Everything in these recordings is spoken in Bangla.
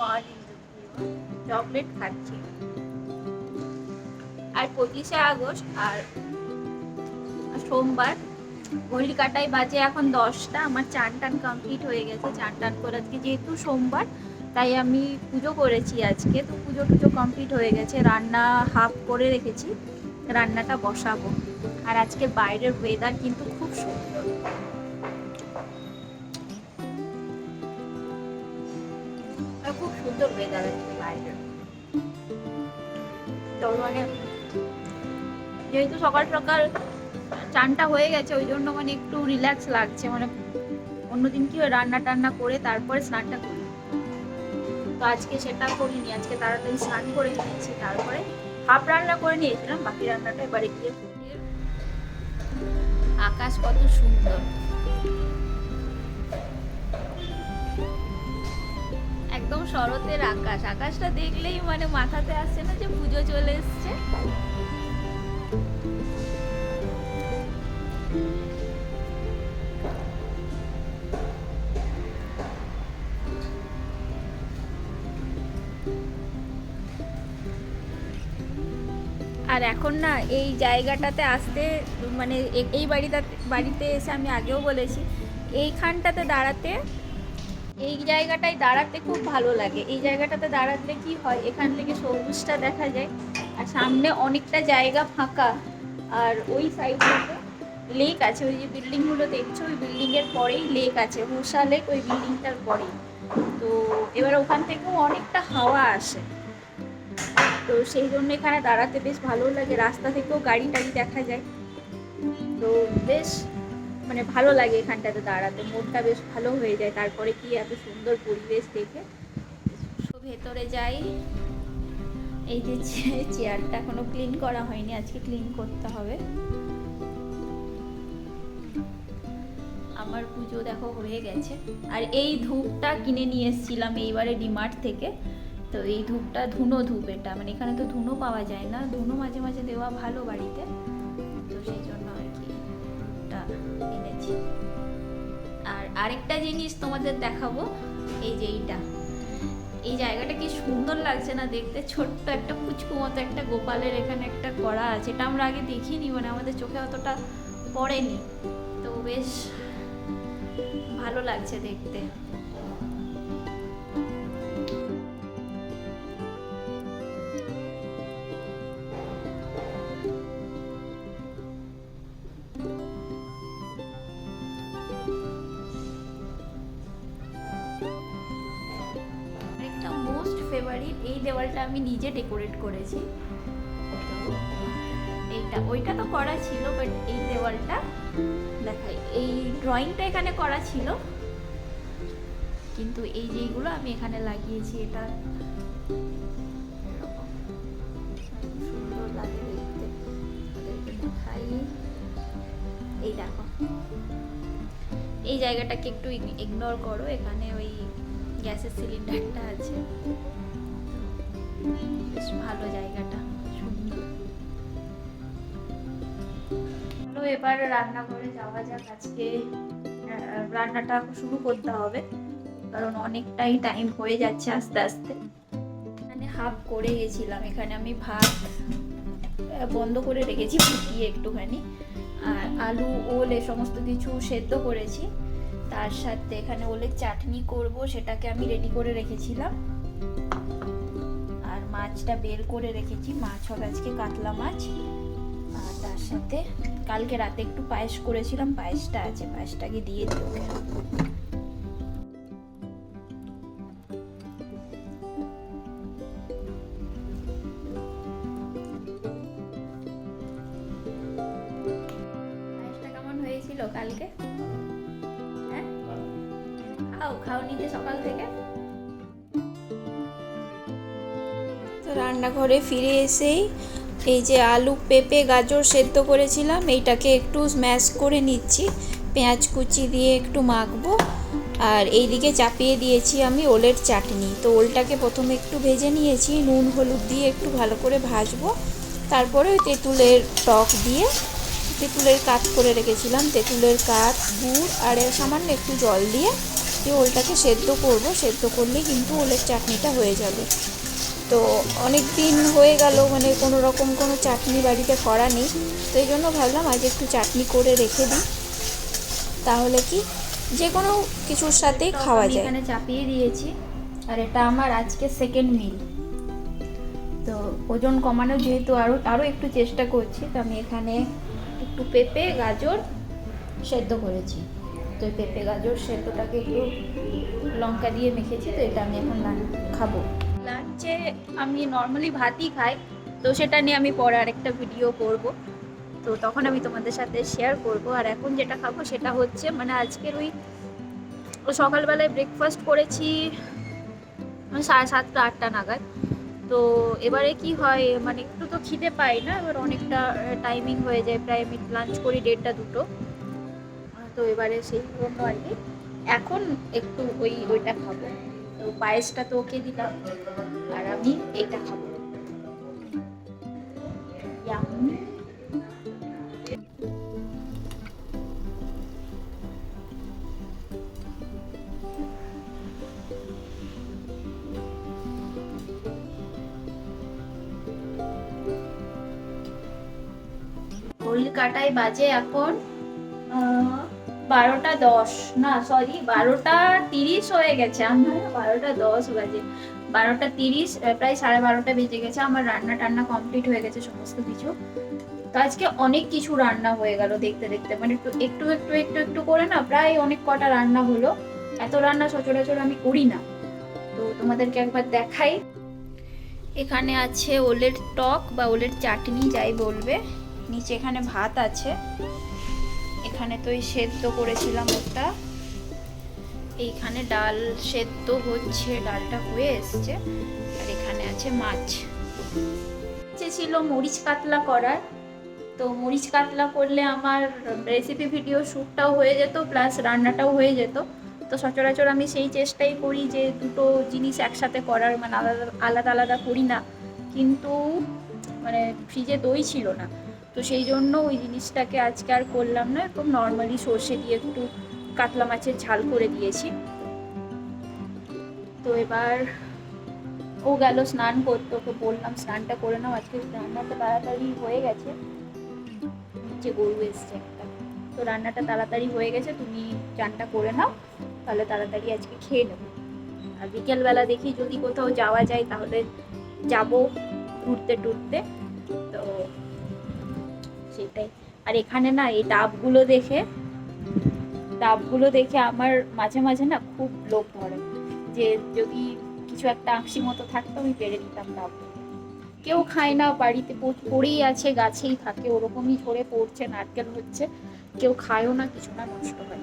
মর্নিং চকলেট খাচ্ছি আর পঁচিশে আগস্ট আর সোমবার ঘড়ি কাটাই বাজে এখন দশটা। আমার চান টান কমপ্লিট হয়ে গেছে, চান টান করে আজকে যেহেতু সোমবার, তাই আমি পুজো করেছি আজকে। তো পুজো টুজো কমপ্লিট হয়ে গেছে, রান্না হাফ করে রেখেছি, রান্নাটা বসাবো। আর আজকে বাইরের ওয়েদার কিন্তু খুব সুন্দর। খুব সুন্দর ওয়েদার আজকে বাইরের তো মানে যেহেতু সকাল সকাল চানটা হয়ে গেছে, ওই জন্য মানে একটু রিল্যাক্স লাগছে। মানে অন্যদিন কি হয়, রান্না টান্না করে তারপরে স্নানটা করি। তো আজকে সেটা করিনি, আজকে তাড়াতাড়ি স্নান করে নিয়েছি, তারপরে হাফ রান্না করে নিয়েছিলাম, বাকি রান্নাটা এবারে গিয়ে আকাশ কত সুন্দর। শরতের আকাশ। আকাশটা দেখলেই মানে মাথাতে আসছে না যে পুজো চলে এসছে। আর এখন না, এই জায়গাটাতে আসতে মানে এই বাড়িটা বাড়িতে এসে আমি আগেও বলেছি, এইখানটাতে দাঁড়াতে এই জায়গাটায় দাঁড়াতে খুব ভালো লাগে। এই জায়গাটাতে দাঁড়াতে কি হয়? এখান থেকে সবুজটা দেখা যায় আর সামনে অনেকটা জায়গা ফাঁকা। আর ওই সাইডটাতে লেক আছে। ওই যে বিল্ডিংগুলো দেখছ, ওই বিল্ডিংয়ের পরেই লেক আছে। হুসা লেক ওই বিল্ডিংটার পরেই। তো এবার ওখান থেকেও অনেকটা হাওয়া আসে। তো সেই জন্য এখানে দাঁড়াতে বেশ ভালো লাগে। রাস্তা থেকেও গাড়ি টাড়ি দেখা যায়। তো বেশ মানে ভালো লাগে এখানটাতে দাঁড়াতে। মনটা বেশ ভালো হয়ে যায়। তারপরে কি এত সুন্দর পরিবেশ দেখে। ভেতরে যাই। এই যে চেয়ারটা এখনও ক্লিন করা হয়নি। আজকে ক্লিন করতে হবে। আমার পুজো দেখো হয়ে গেছে। আর এই ধূপটা কিনে নিয়ে এসেছিলাম এইবারে ডিমার্ট থেকে। তো এই ধূপটা ধুনো ধূপ এটা। মানে এখানে তো ধুনো পাওয়া যায় না। ধুনো মাঝে মাঝে দেওয়া ভালো বাড়িতে। তো সেই জন্য এনেছি আর আরেকটা জিনিস তোমাদের দেখাবো, এই যে এইটা। এই জায়গাটা কি সুন্দর লাগছে না দেখতে? ছোট্ট একটা পুচকু মতো একটা গোপালের এখানে একটা করা আছে। এটা আমরা আগে দেখিনি মানে আমাদের চোখে অতটা পড়েনি। তো বেশ ভালো লাগছে দেখতে। আমি নিজে ডেকোরেট করেছি। এইটা, ওইটা তো করা ছিল বাট এই দেওয়ালটা দেখাই, এই ড্রয়িংটা এখানে করা ছিল। কিন্তু এই যেইগুলো আমি এখানে লাগিয়েছি, এটা সুন্দর এই দেখো। এই জায়গাটাকে একটু ইগনোর করো, এখানে ওই গ্যাসের সিলিন্ডারটা আছে। বেশ ভালো জায়গাটা, সুন্দর। চলো এবার রান্নাঘরে যাওয়া যাক আজকে। রান্নাটা শুরু করতে হবে, কারণ অনেকটাই টাইম হয়ে যাচ্ছে আস্তে আস্তে। এখানে হাফ করে গেছিলাম, এখানে আমি ভাত বন্ধ করে রেখেছি, ফুটিয়ে একটুখানি। আর আলু, ওল এ সমস্ত কিছু সেদ্ধ করেছি। তার সাথে এখানে ওলের চাটনি করব, সেটাকে আমি রেডি করে রেখেছিলাম। মাছটা বের করে রেখেছি। মাছ হবে আজকে কাতলা মাছ। আর তার সাথে কালকে রাতে একটু পায়েস করেছিলাম, পায়েসটা আছে, পায়েসটাকে দিয়ে দিই ওকে। কালকে? হ্যাঁ? খাও খাও নিজে সকাল থেকে? রান্নাঘরে ফিরে এসেই এই যে আলু, পেঁপে, গাজর সেদ্ধ করেছিলাম, এইটাকে একটু স্ম্যাশ করে নিচ্ছি। পেঁয়াজ কুচি দিয়ে একটু মাখবো। আর এইদিকে চাপিয়ে দিয়েছি আমি ওলের চাটনি। তো ওলটাকে প্রথমে একটু ভেজে নিয়েছি, নুন, হলুদ দিয়ে একটু ভালো করে ভাজবো। তারপরে তেঁতুলের টক দিয়ে তেঁতুলের কাঠ করে রেখেছিলাম। তেঁতুলের কাঠ গুড় আর সামান্য একটু জল দিয়ে দিয়ে ওলটাকে সেদ্ধ করব। সেদ্ধ করলেই কিন্তু ওলের চাটনিটা হয়ে যাবে। তো অনেক দিন হয়ে গেল মানে কোনো রকম কোনো চাটনি বাড়িতে করা নেই তো এই জন্য ভাবলাম আজ একটু চাটনি করে রেখে দিই। তাহলে কি? যে কোনো কিছুর সাথেই খাওয়া যায়। এখানে চাপিয়ে দিয়েছি আর এটা আমার আজকে সেকেন্ড মিল তো ওজন কমানো যেহেতু আরও আরও একটু চেষ্টা করছি তো আমি এখানে একটু পেঁপে গাজর সেদ্ধ করেছি। তো পেঁপে গাজর সেদ্ধটাকে একটু লঙ্কা দিয়ে মেখেছি তো এটা আমি এখন খাব। লাঞ্চে আমি নর্মালি ভাতই খাই, তো সেটা নিয়ে আমি পরে আরেকটা ভিডিও করব। তো তখন আমি তোমাদের সাথে শেয়ার করব। আর এখন যেটা খাব সেটা হচ্ছে মানে আজকের ওই সকালবেলায় ব্রেকফাস্ট করেছি ওই সাড়ে সাতটা, আটটা নাগাদ। তো এবারে কি হয় মানে একটু তো খিদে পাই না, এবার অনেকটা টাইমিং হয়ে যায়। প্রায় আমি লাঞ্চ করি দেড়টা দুটো। তো এবারে সেই জন্য আর কি। এখন একটু ওই, ওইটা খাব। তো পায়েসটা তো ওকে দিলাম। আমি এইটা খাব Yum. কলকাতায় বাজে এখন আহ, বারোটা দশ না সরি বারোটা তিরিশ হয়ে গেছে আমার বারোটা দশ বাজে বারোটা তিরিশ প্রায় সাড়ে বারোটা বেজে গেছে। আমার রান্না টান্না কমপ্লিট হয়ে গেছে সমস্ত কিছু। তো আজকে অনেক কিছু রান্না হয়ে গেল দেখতে দেখতে। মানে একটু একটু একটু একটু একটু করে না প্রায় অনেক কটা রান্না হলো। এত রান্না সচরাচর আমি করি না। তো তোমাদেরকে একবার দেখাই। এখানে আছে ওলের টক বা ওলের চাটনি, যাই বলবে। নিচে এখানে ভাত আছে। এখানে তো এই সেদ্ধ করেছিলাম ওটা। এইখানে ডাল সেদ্ধ হচ্ছে, ডালটা হয়ে এসছে। আর এখানে আছে মাছ। ইচ্ছে ছিল মরিচ কাতলা করার। তো মরিচ কাতলা করলে আমার রেসিপি ভিডিও শ্যুটটাও হয়ে যেত প্লাস রান্নাটাও হয়ে যেত। তো সচরাচর আমি সেই চেষ্টাই করি যে দুটো জিনিস একসাথে করার মানে আলাদা আলাদা আলাদা করি না। কিন্তু মানে ফ্রিজে দই ছিল না। তো সেই জন্য ওই জিনিসটাকে আজকে আর করলাম না, একদম নর্মালি সর্ষে দিয়ে একটু কাতলা মাছের ঝাল করে দিয়েছি। তো এবার ও গেল স্নান করতে, ওকে বললাম, স্নানটা করে নাও, আজকে রান্নাটা তাড়াতাড়ি হয়ে গেছে। নিচে গরু এসছে একটা। তো রান্নাটা তাড়াতাড়ি হয়ে গেছে, তুমি চানটা করে নাও, তাহলে তাড়াতাড়ি আজকে খেয়ে নেব। আর বিকেলবেলা দেখি যদি কোথাও যাওয়া যায়, তাহলে যাব ঘুরতে টুরতে। তো সেটাই। আর এখানে না, এই ডাবগুলো দেখে ডাবগুলো দেখে আমার মাঝে মাঝে না খুব লোভ ধরে যে যদি কিছু একটা আংশি মতো থাকতো, আমি পেরে নিতাম ডাব কেউ খায় না, বাড়িতে পড়েই আছে, গাছেই থাকে, ওরকমই ঝরে পড়ছে, নারকেল হচ্ছে। কেউ খায়ও না, কিছু না নষ্ট হয়।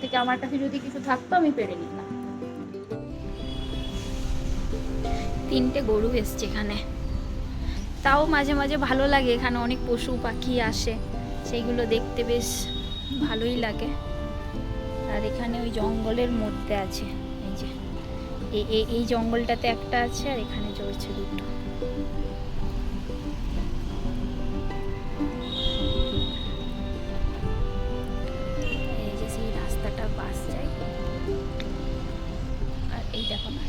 থেকে আমার কাছে যদি কিছু থাকতো, আমি পেরে নিতাম। তিনটে গরু এসছে এখানে। তাও মাঝে মাঝে ভালো লাগে, এখানে অনেক পশু পাখি আসে, সেইগুলো দেখতে বেশ ভালোই লাগে। আর এখানে ওই জঙ্গলের মধ্যে আছে। এই যে এই জঙ্গলটাতে একটা আছে আর এখানে চলছে দুটো। এই যে সেই রাস্তাটা বাস আর এই দেখো না।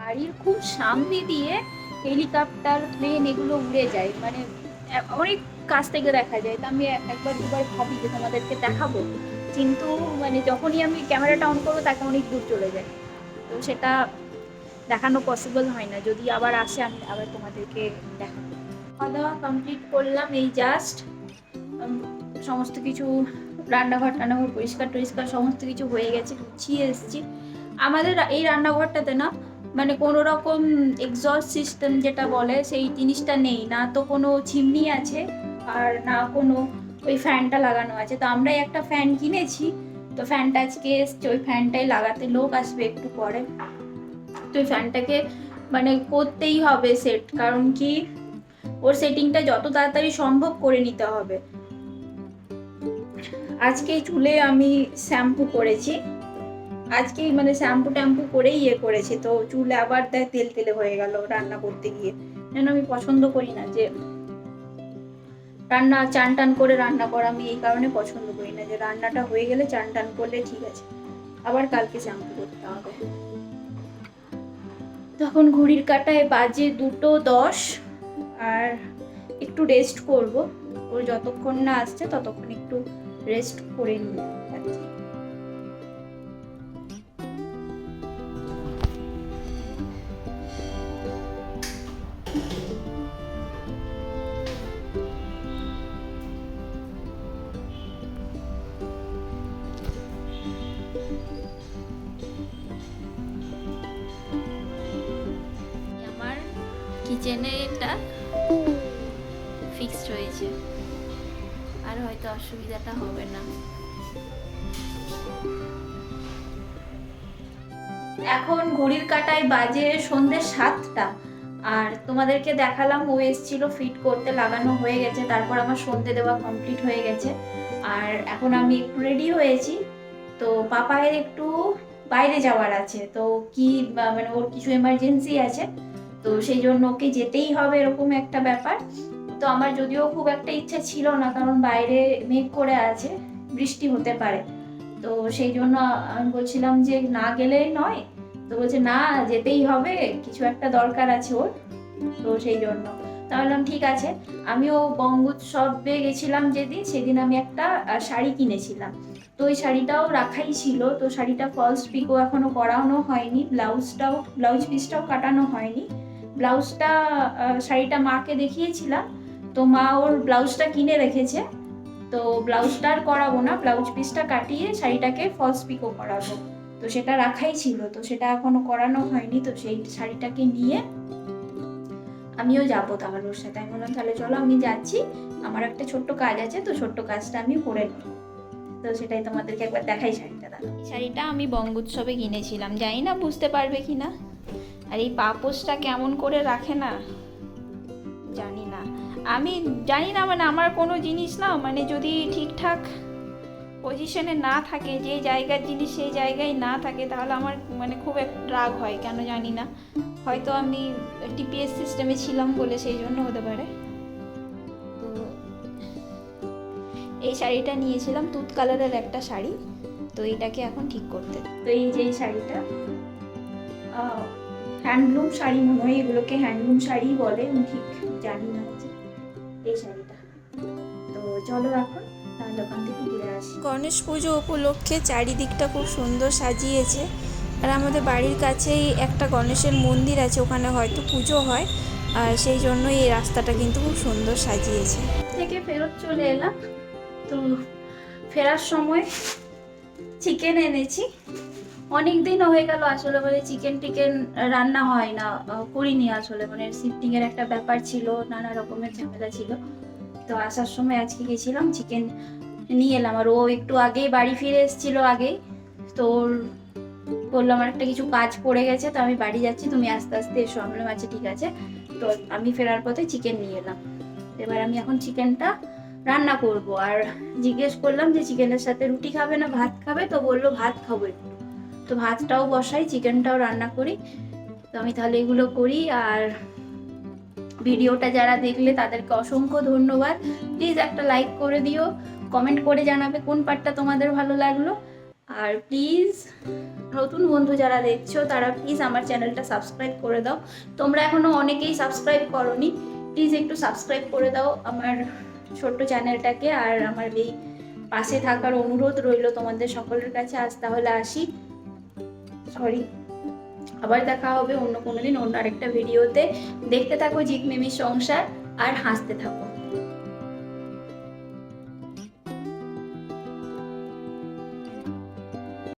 বাড়ির খুব সামনে দিয়ে হেলিকপ্টার প্লেন এগুলো উড়ে যায়। মানে অনেক কাছ থেকে দেখা যায়। তো আমি একবার দুবার ভাবি যে তোমাদেরকে দেখাবো। কিন্তু মানে যখনই আমি ক্যামেরাটা অন করব, তাকে অনেক দূর চলে যায়। তো সেটা দেখানো পসিবল হয় না। যদি আবার আসে, আমি আবার তোমাদেরকে দেখাবো। খাওয়া দাওয়া কমপ্লিট করলাম এই জাস্ট সমস্ত কিছু রান্নাঘর টান্নাঘর পরিষ্কার টরিষ্কার সমস্ত কিছু হয়ে গেছে, গুছিয়ে এসেছি। আমাদের এই রান্নাঘরটাতে না মানে কোনো রকম এক্সস্ট সিস্টেম যেটা বলে, সেই জিনিসটা নেই। না তো কোনো চিমনি আছে আর না কোনো ওই ফ্যানটা লাগানো আছে। তো আমরাই একটা ফ্যান কিনেছি। তো ফ্যানটা আজকে এসছে, ওই ফ্যানটাই লাগাতে লোক আসবে একটু পরে। তো ওই ফ্যানটাকে মানে করতেই হবে সেট কারণ কি ওর সেটিংটা যত তাড়াতাড়ি সম্ভব করে নিতে হবে। আজকে চুলে আমি শ্যাম্পু করেছি। আজকেই মানে শ্যাম্পু ট্যাম্পু করেই ইয়ে করেছি। তো চুলে আবার তেল তেলে হয়ে গেল রান্না করতে গিয়ে। যেন আমি পছন্দ করি না যে রান্না চান টান করে রান্না করা আমি এই কারণে পছন্দ করি না, যে রান্নাটা হয়ে গেলে চান টান করলে ঠিক আছে। আবার কালকে শ্যাম্পু করতে হবে। তখন ঘড়ির কাটায় বাজে দুটো দশ, আর একটু রেস্ট করব। ওর যতক্ষণ না আসছে ততক্ষণ একটু রেস্ট করে নিই। এটা ফিক্সড হয়েছে। আর হয়তো অসুবিধাটা হবে না। এখন ঘড়ির কাটায় বাজে সন্ধ্যে সাতটা, আর তোমাদেরকে দেখালাম ও এসেছিল ফিট করতে, লাগানো হয়ে গেছে, তারপর আমার সন্ধে দেওয়া কমপ্লিট হয়ে গেছে। আর এখন আমি একটু রেডি হয়েছি, তো পাপায়ের একটু বাইরে যাওয়ার আছে, তো কি মানে ওর কিছু এমার্জেন্সি আছে তো সেই জন্য ওকে যেতেই হবে এরকম একটা ব্যাপার। তো আমার যদিও খুব একটা ইচ্ছা ছিল না, কারণ বাইরে মেঘ করে আছে, বৃষ্টি হতে পারে। তো সেই জন্য আমি বলছিলাম যে না গেলে নয়। তো বলছে, না, যেতেই হবে, কিছু একটা দরকার আছে ওর। তো সেই জন্য তাহলে ঠিক আছে। আমিও বঙ্গ বঙ্গোৎসবে গেছিলাম যেদিন, সেদিন আমি একটা শাড়ি কিনেছিলাম। তো ওই শাড়িটাও রাখাই ছিল, তো শাড়িটা ফলস পিকও এখনও করানো হয়নি, ব্লাউজটাও, ব্লাউজ পিসটাও কাটানো হয়নি। ব্লাউজটা শাড়িটা মাকে দেখিয়েছিলাম। তো মা ওর ব্লাউজটা কিনে রেখেছে। তো ব্লাউজটা আর করাবো না, ব্লাউজ পিসটা কাটিয়ে শাড়িটাকে ফলস পিকও করাবো। তো সেটা রাখাই ছিল, তো সেটা এখনও করানো হয়নি, তো সেই শাড়িটাকে নিয়ে আমিও যাব তাহলে ওর সাথে। আমি বললাম, তাহলে চলো আমি যাচ্ছি, আমার একটা ছোট্ট কাজ আছে, তো ছোট্ট কাজটা আমি করে নিই তো সেটাই তোমাদেরকে একবার দেখাই শাড়িটা, দাদা। শাড়িটা আমি বঙ্গোৎসবে কিনেছিলাম, জানি না বুঝতে পারবে কি না আর এই পাপোসটা কেমন করে রাখে না? জানি না। আমি জানি না মানে আমার কোনো জিনিস না মানে যদি ঠিকঠাক পজিশনে না থাকে, যে জায়গার জিনিস সেই জায়গায় না থাকে, তাহলে আমার মানে খুব এক রাগ হয়, কেন জানি না। হয়তো আমি টিপিএস সিস্টেমে ছিলাম বলে সেই জন্য হতে পারে। তো এই শাড়িটা নিয়েছিলাম তুত কালারের একটা শাড়ি, তো এইটাকে এখন ঠিক করতে। তো এই যে শাড়িটা হ্যান্ডলুম শাড়ি মনে হয় এগুলোকে হ্যান্ডলুম শাড়ি বলে আমি ঠিক জানি না যে এই শাড়িটা। তো চলো এখন তার দোকান থেকে ঘুরে আসি। গণেশ পুজো উপলক্ষে চারিদিকটা খুব সুন্দর সাজিয়েছে। আর আমাদের বাড়ির কাছেই একটা গণেশের মন্দির আছে ওখানে হয়তো পুজো হয়। আর সেই জন্যই এই রাস্তাটা কিন্তু খুব সুন্দর সাজিয়েছে। থেকে ফেরত চলে এলাম। তো ফেরার সময় চিকেন এনেছি। অনেক দিন হয়ে গেল আসলে মানে চিকেন টিকেন রান্না হয় না করিনি আসলে মানে শিফটিং এর একটা ব্যাপার ছিল নানা রকমের ঝামেলা ছিল। তো আসার সময় আজকে গেছিলাম চিকেন নিয়ে এলাম আর ও একটু আগেই বাড়ি ফিরে এসেছিল আগেই তো ওর বলল আমার একটা কিছু কাজ পড়ে গেছে তো আমি বাড়ি যাচ্ছি তুমি আস্তে আস্তে এসো। আমি বললাম, আচ্ছা ঠিক আছে। তো আমি ফেরার পথে চিকেন নিয়ে এলাম। এবার আমি এখন চিকেনটা রান্না করব আর জিজ্ঞেস করলাম যে চিকেনের সাথে রুটি খাবে না ভাত খাবে? তো বলল ভাত খাব একটু। তো ভাতটাও বসাই চিকেনটাও রান্না করি। তো আমি তাহলে এগুলো করি আর ভিডিওটা যারা দেখলে তাদেরকে অসংখ্য ধন্যবাদ। প্লিজ একটা লাইক করে দিও কমেন্ট করে জানাবে কোন পার্টটা তোমাদের ভালো লাগল। আর প্লিজ নতুন বন্ধু যারা দেখছ, তারা প্লিজ আমার চ্যানেলটা সাবস্ক্রাইব করে দাও। তোমরা এখনও অনেকেই সাবস্ক্রাইব করনি প্লিজ একটু সাবস্ক্রাইব করে দাও আমার ছোট্ট চ্যানেলটাকে আর আমার এই পাশে থাকার অনুরোধ রইল তোমাদের সকলের কাছে। আজ তাহলে আসি। সরি আবার দেখা হবে অন্য কোনো দিন অন্য আরেকটা ভিডিওতে দেখতে থাকো জিৎ মিমির সংসার আর হাসতে থাকো।